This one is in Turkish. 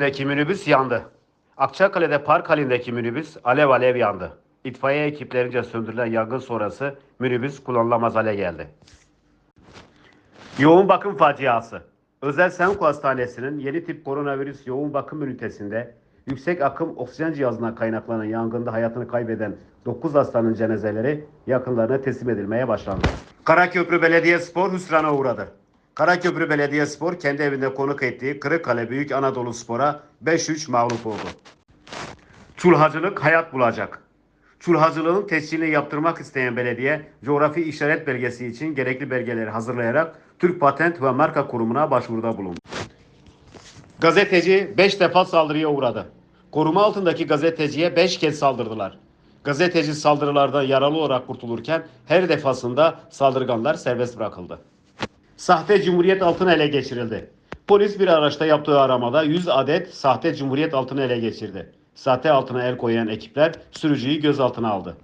Deki minibüs yandı. Akçakale'de park halindeki minibüs alev alev yandı. İtfaiye ekiplerince söndürülen yangın sonrası minibüs kullanılamaz hale geldi. Yoğun bakım faciası. Özel Semko Hastanesi'nin yeni tip koronavirüs yoğun bakım ünitesinde yüksek akım oksijen cihazına kaynaklanan yangında hayatını kaybeden 9 hastanın cenazeleri yakınlarına teslim edilmeye başlandı. Karaköprü Belediyespor hüsrana uğradı. Karaköprü Belediyespor kendi evinde konuk ettiği Kırıkkale Büyük Anadolu Spor'a 5-3 mağlup oldu. Çulhacılık hayat bulacak. Çulhacılığın tescilini yaptırmak isteyen belediye, coğrafi işaret belgesi için gerekli belgeleri hazırlayarak Türk Patent ve Marka Kurumu'na başvuruda bulundu. Gazeteci 5 defa saldırıya uğradı. Koruma altındaki gazeteciye 5 kez saldırdılar. Gazeteci saldırılardan yaralı olarak kurtulurken her defasında saldırganlar serbest bırakıldı. Sahte Cumhuriyet altını ele geçirildi. Polis bir araçta yaptığı aramada 100 adet sahte Cumhuriyet altını ele geçirdi. Sahte altına el koyan ekipler sürücüyü gözaltına aldı.